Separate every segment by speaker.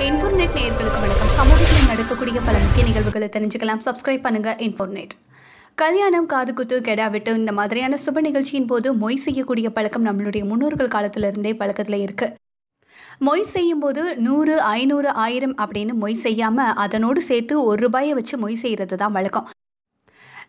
Speaker 1: இன்ஃபோர்நெட் நேயர்களுக்கு வணக்கம். சமூகத்தில் நடக்கக்கூடிய பல முக்கிய நிகழ்வுகளை தெரிஞ்சுக்கலாம். சப்ஸ்கிரைப் பண்ணுங்க இன்ஃபோர்நெட். கல்யாணம் காது குத்து கெடா விட்டு இந்த மாதிரியான சுப நிகழ்ச்சியின் போது மொய் செய்யக்கூடிய பழக்கம் நம்மளுடைய முன்னோர்கள் காலத்திலிருந்தே பழக்கத்தில் இருக்கு. மொய் செய்யும்போது நூறு ஐநூறு ஆயிரம் அப்படின்னு மொய் செய்யாமல் அதனோடு சேர்த்து ஒரு ரூபாயை வச்சு மொய் செய்கிறது தான் வழக்கம்.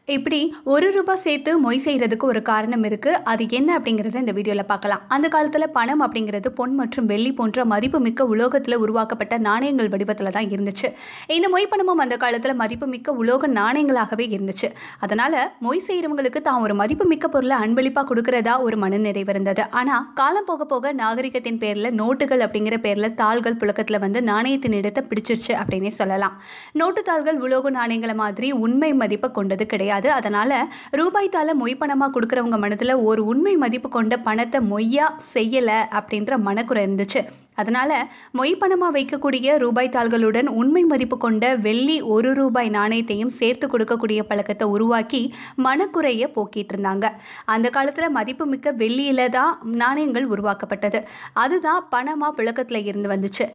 Speaker 1: இப்படி ஒரு ரூபாய் சேர்த்து மொய் செய்கிறதுக்கு ஒரு காரணம் இருக்குது அது என்ன அப்படிங்கிறத இந்த வீடியோவில் பார்க்கலாம். அந்த காலத்தில் பணம் அப்படிங்கிறது பொன் மற்றும் வெள்ளி போன்ற மதிப்புமிக்க உலோகத்தில் உருவாக்கப்பட்ட நாணயங்கள் வடிவத்தில் தான் இருந்துச்சு. இந்த மொய் பணமும் அந்த காலத்தில் மதிப்புமிக்க உலோக நாணயங்களாகவே இருந்துச்சு. அதனால் மொய் செய்கிறவங்களுக்கு தான் ஒரு மதிப்புமிக்க பொருளை அன்பளிப்பாக கொடுக்கறதா ஒரு மனநிறைவு இருந்தது. ஆனால் காலம் போக போக நாகரிகத்தின் பேரில் நோட்டுகள் அப்படிங்கிற பேரில் தாள்கள் புழக்கத்தில் வந்து நாணயத்தின் இடத்தை பிடிச்சிருச்சு அப்படின்னே சொல்லலாம். நோட்டு தாள்கள் உலோக நாணயங்களை மாதிரி உண்மை மதிப்பை கொண்டது கிடையாது. அதனால் ரூபாய் தாளை மொய் பணமாக கொடுக்குறவங்க மனதில் ஒரு உண்மை மதிப்பு கொண்ட பணத்தை மொய்யா செய்யலை அப்படின்ற மனக்குறை இருந்துச்சு. அதனால் மொய் பணமாக வைக்கக்கூடிய ரூபாய் தாள்களுடன் உண்மை மதிப்பு கொண்ட வெள்ளி ஒரு ரூபாய் நாணயத்தையும் சேர்த்து கொடுக்கக்கூடிய பழக்கத்தை உருவாக்கி மனக்குறையை போக்கிட்டு இருந்தாங்க. அந்த காலத்தில் மதிப்புமிக்க வெள்ளியில தான் நாணயங்கள் உருவாக்கப்பட்டது. அதுதான் பணமாக புழக்கத்தில் இருந்து வந்துச்சு.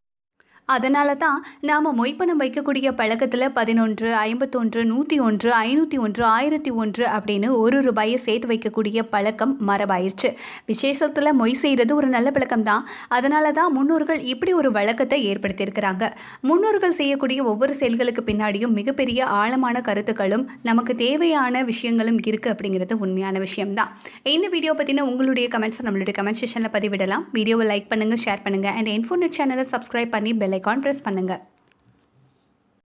Speaker 1: அதனால தான் நாம் மொய்ப்பணம் வைக்கக்கூடிய பழக்கத்தில் பதினொன்று ஐம்பத்தொன்று நூற்றி ஒன்று ஐநூற்றி ஒன்று ஆயிரத்தி ஒன்று அப்படின்னு ஒரு ரூபாயை சேர்த்து வைக்கக்கூடிய பழக்கம் மரபாயிருச்சு. விசேஷத்தில் மொய் செய்கிறது ஒரு நல்ல பழக்கம் தான் அதனால தான் முன்னோர்கள் இப்படி ஒரு வழக்கத்தை ஏற்படுத்தியிருக்கிறாங்க. முன்னோர்கள் செய்யக்கூடிய ஒவ்வொரு செயல்களுக்கு பின்னாடியும் மிகப்பெரிய ஆழமான கருத்துக்களும் நமக்கு தேவையான விஷயங்களும் இருக்குது அப்படிங்கிறது உண்மையான விஷயம்தான். இந்த வீடியோ பற்றின உங்களுடைய கமெண்ட்ஸை நம்மளுடைய கமெண்ட் செஷனில் பதிவிடலாம். வீடியோவை லைக் பண்ணுங்கள் ஷேர் பண்ணுங்கள் அண்ட் இன்ஃபோர்நெட் சேனலை சப்ஸ்கிரைப் பண்ணி பெல் ஐக்கான் ப்ரெஸ் பண்ணுங்கள்